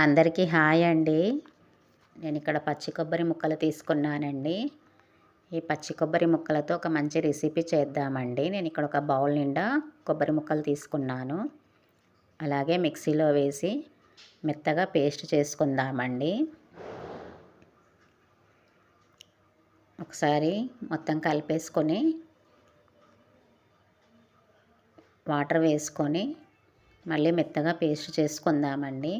అందరికీ హాయ్ అండి. నేను ఇక్కడ పచ్చి కొబ్బరి ముక్కలు తీసుకున్నానండి. ఈ పచ్చి కొబ్బరి ముక్కలతో ఒక మంచి రెసిపీ చేద్దామండి. నేను ఇక్కడ ఒక బౌల్ నిండా కొబ్బరి ముక్కలు తీసుకున్నాను. అలాగే మిక్సీలో వేసి మెత్తగా పేస్ట్ చేసుకుందామండి. ఒకసారి మొత్తం కలిపేసుకొని వాటర్ వేసుకొని మళ్ళీ మెత్తగా పేస్ట్ చేసుకుందామండి.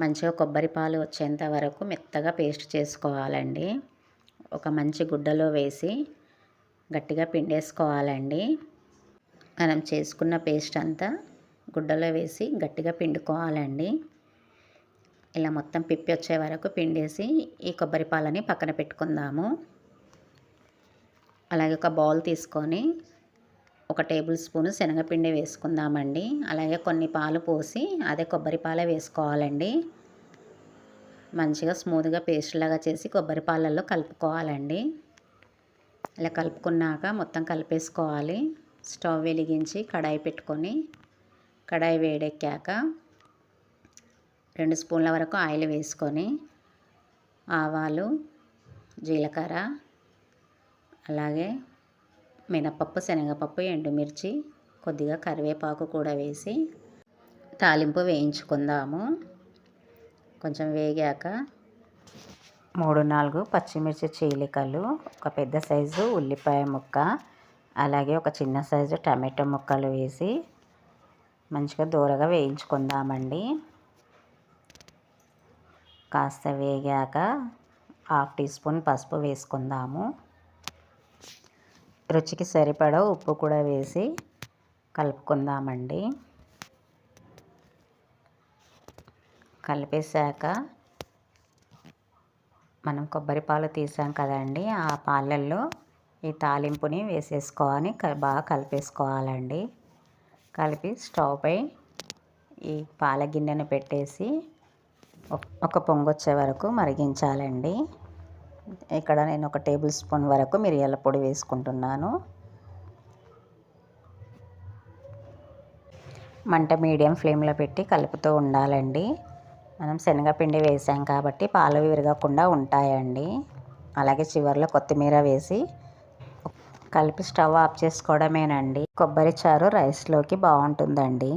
మంచిగా కొబ్బరి పాలు వచ్చేంత వరకు మెత్తగా పేస్ట్ చేసుకోవాలండి. ఒక మంచి గుడ్డలో వేసి గట్టిగా పిండేసుకోవాలండి. మనం చేసుకున్న పేస్ట్ అంతా గుడ్డలో వేసి గట్టిగా పిండుకోవాలండి. ఇలా మొత్తం పిప్పి వచ్చే వరకు పిండేసి ఈ కొబ్బరి పాలని పక్కన పెట్టుకుందాము. అలాగే ఒక బౌల్ తీసుకొని ఒక టేబుల్ స్పూన్ శనగపిండి వేసుకుందామండి. అలాగే కొన్ని పాలు పోసి అదే కొబ్బరి పాలే వేసుకోవాలండి. మంచిగా స్మూత్గా పేస్ట్ లాగా చేసి కొబ్బరి పాలల్లో కలుపుకోవాలండి. ఇలా కలుపుకున్నాక మొత్తం కలిపేసుకోవాలి. స్టవ్ వెలిగించి కడాయి పెట్టుకొని కడాయి వేడెక్కాక రెండు స్పూన్ల వరకు ఆయిల్ వేసుకొని ఆవాలు జీలకర్ర అలాగే మినపప్పు శనగపప్పు ఎండుమిర్చి కొద్దిగా కరివేపాకు కూడా వేసి తాలింపు వేయించుకుందాము. కొంచెం వేగాక మూడు నాలుగు పచ్చిమిర్చి చీలికలు ఒక పెద్ద సైజు ఉల్లిపాయ ముక్క అలాగే ఒక చిన్న సైజు టమాటో ముక్కలు వేసి మంచిగా దూరగా వేయించుకుందామండి. కాస్త వేగాక హాఫ్ టీ స్పూన్ పసుపు వేసుకుందాము. రుచికి సరిపడా ఉప్పు కూడా వేసి కలుపుకుందామండి. కలిపేశాక మనం కొబ్బరి పాలు తీసాం కదండి ఆ పాలల్లో ఈ తాలింపుని వేసేసుకోవాలి బాగా కలిపేసుకోవాలండి. కలిపి స్టవ్ పై ఈ పాల గిన్నెను పెట్టేసి ఒక పొంగు వచ్చే వరకు మరిగించాలండి. ఇక్కడ నేను ఒక టేబుల్ స్పూన్ వరకు మిరియాల పొడి వేసుకుంటున్నాను. మంట మీడియం ఫ్లేమ్లో పెట్టి కలుపుతూ ఉండాలండి. మనం శనగపిండి వేసాం కాబట్టి పాలు విరగకుండా ఉంటాయండి. అలాగే చివరిలో కొత్తిమీర వేసి కలిపి స్టవ్ ఆఫ్ చేసుకోవడమేనండి. కొబ్బరి చారు రైస్లోకి బాగుంటుందండి.